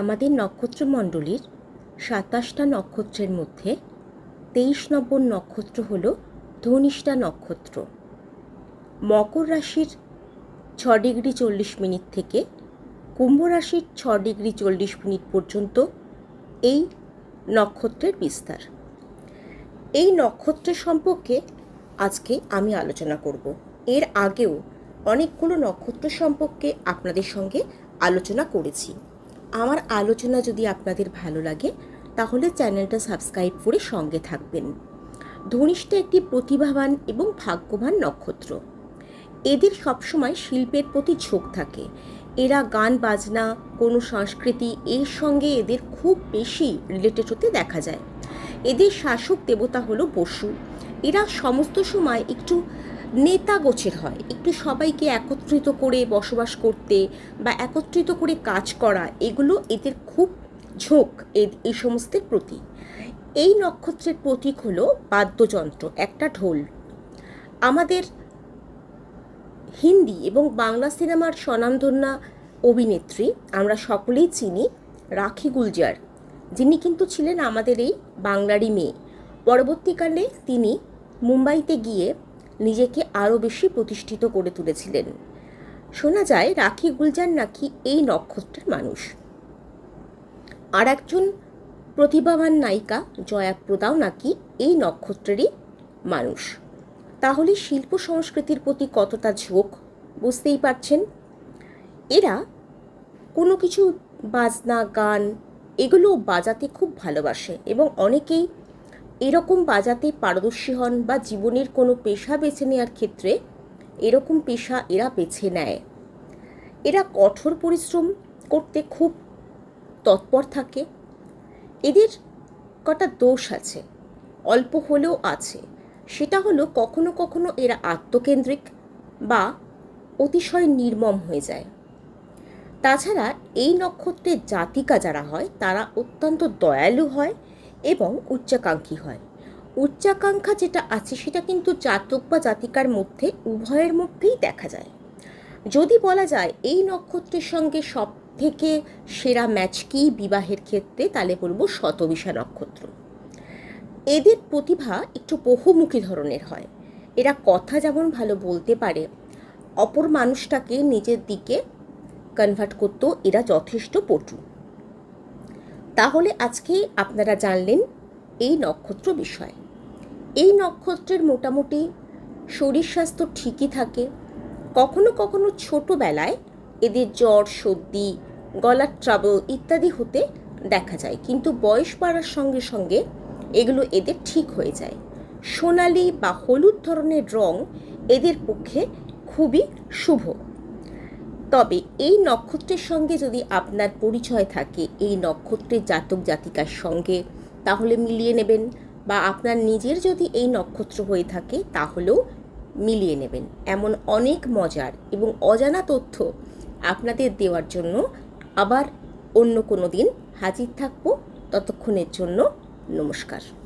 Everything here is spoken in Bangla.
আমাদের নক্ষত্রমণ্ডলীর সাতাশটা নক্ষত্রের মধ্যে তেইশ নম্বর নক্ষত্র হল ধনিষ্ঠা নক্ষত্র। মকর রাশির ছ ডিগ্রি চল্লিশ মিনিট থেকে কুম্ভ রাশির ছ ডিগ্রি চল্লিশ মিনিট পর্যন্ত এই নক্ষত্রের বিস্তার। এই নক্ষত্রের সম্পর্কে আজকে আমি আলোচনা করব। এর আগেও অনেকগুলো নক্ষত্র সম্পর্কে আপনাদের সঙ্গে আলোচনা করেছি। আমার আলোচনা যদি আপনাদের ভালো লাগে, তাহলে চ্যানেলটা সাবস্ক্রাইব করে সঙ্গে থাকবেন। ধনিষ্ঠা একটি প্রতিভাবান এবং ভাগ্যবান নক্ষত্র। এদের সবসময় শিল্পের প্রতি ঝোঁক থাকে। এরা গান, বাজনা, কোনো সংস্কৃতি, এর সঙ্গে এদের খুব বেশি রিলেটেড হতে দেখা যায়। এদের শাসক দেবতা হলো বসু। এরা সমস্ত সময় একটু নেতা গোছের হয়। একটু সবাইকে একত্রিত করে বসবাস করতে বা একত্রিত করে কাজ করা, এগুলো এদের খুব ঝোঁক এই সমস্তের প্রতি। এই নক্ষত্রের প্রতীক হলো বাদ্যযন্ত্র, একটা ঢোল। আমাদের হিন্দি এবং বাংলা সিনেমার স্বনামধন্যা অভিনেত্রী আমরা সকলেই চিনি রাখি গুলজার। যিনি কিন্তু ছিলেন আমাদের এই বাংলারই মেয়ে। পরবর্তীকালে তিনি মুম্বাইতে গিয়ে নিজেকে আরও বেশি প্রতিষ্ঠিত করে তুলেছিলেন। শোনা যায়, রাখি গুলজার নাকি এই নক্ষত্রের মানুষ। আর একজন প্রতিভাবান নায়িকা জয়াপ্রদাও নাকি এই নক্ষত্রেরই মানুষ। তাহলে শিল্প সংস্কৃতির প্রতি কতটা ঝোঁক, বুঝতেই পারছেন? এরা কোনো কিছু বাজনা, গান, এগুলো বাজাতে খুব ভালোবাসে এবং অনেকেই এরকম বাজাতে পারদর্শী হন বা জীবনের কোনো পেশা বেছে নেওয়ার ক্ষেত্রে এরকম পেশা এরা বেছে নেয়। এরা কঠোর পরিশ্রম করতে খুব তৎপর থাকে। এদের কটা দোষ আছে, অল্প হলেও আছে। সেটা হলো কখনো কখনো এরা আত্মকেন্দ্রিক বা অতিশয় নির্মম হয়ে যায়। তাছাড়া এই নক্ষত্রের জাতিকা যারা হয়, তারা অত্যন্ত দয়ালু হয় এবং উচ্চাকাঙ্ক্ষী হয়। উচ্চাকাঙ্ক্ষা যেটা আছে সেটা কিন্তু জাতক বা জাতিকার মধ্যে উভয়ের মধ্যেই দেখা যায়। যদি বলা যায় এই নক্ষত্রের সঙ্গে সব থেকে সেরা ম্যাচ কি বিবাহের ক্ষেত্রে, তাহলে বলব শতবিশা নক্ষত্র। এদের প্রতিভা একটু বহুমুখী ধরনের হয়। এরা কথা যেমন ভালো বলতে পারে, অপর মানুষটাকে নিজের দিকে কনভার্ট করতেও এরা যথেষ্ট পটু। তাহলে আজকে আপনারা জানলেন এই নক্ষত্র বিষয়। এই নক্ষত্রের মোটামুটি শরীর স্বাস্থ্য ঠিকই থাকে। কখনো কখনো ছোটোবেলায় এদের জ্বর, সর্দি, গলার ট্রাবল ইত্যাদি হতে দেখা যায়। কিন্তু বয়স বাড়ার সঙ্গে সঙ্গে এগুলো এদের ঠিক হয়ে যায়। সোনালি বা হলুদ ধরনের রং এদের পক্ষে খুবই শুভ। তবে এই নক্ষত্রের সঙ্গে যদি আপনার পরিচয় থাকে, এই নক্ষত্রের জাতক জাতিকার সঙ্গে, তাহলে মিলিয়ে নেবেন। বা আপনার নিজের যদি এই নক্ষত্র হয়ে থাকে, তাহলেও মিলিয়ে নেবেন। এমন অনেক মজার এবং অজানা তথ্য আপনাদের দেওয়ার জন্য আবার অন্য কোনো দিন হাজির থাকব। ততক্ষণের জন্য নমস্কার।